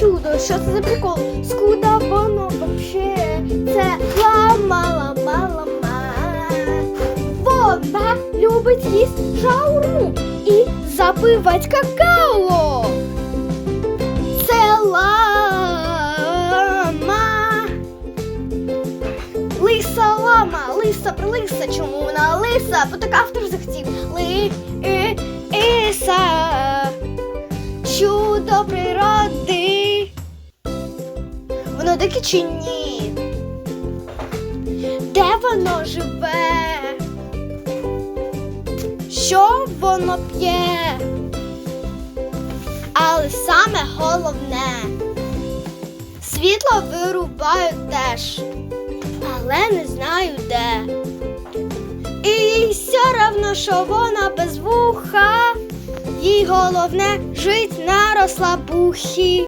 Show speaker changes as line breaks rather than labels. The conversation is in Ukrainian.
чудо, що це за прикол? Скуда воно вообще? Це лама, лама, лама. Вона любить їсти шаурму і запивать какао. Це лама. Лиса лама, лиса прилиса. Чому вона лиса? Бо так автор захотів. Ли і іса. Чудо природи. Воно дике чи ні? Де воно живе? Що воно п'є? Але саме головне, світло вирубають теж, але не знаю де. І їй все равно, що вона без вуха, їй головне жить на розслабухі.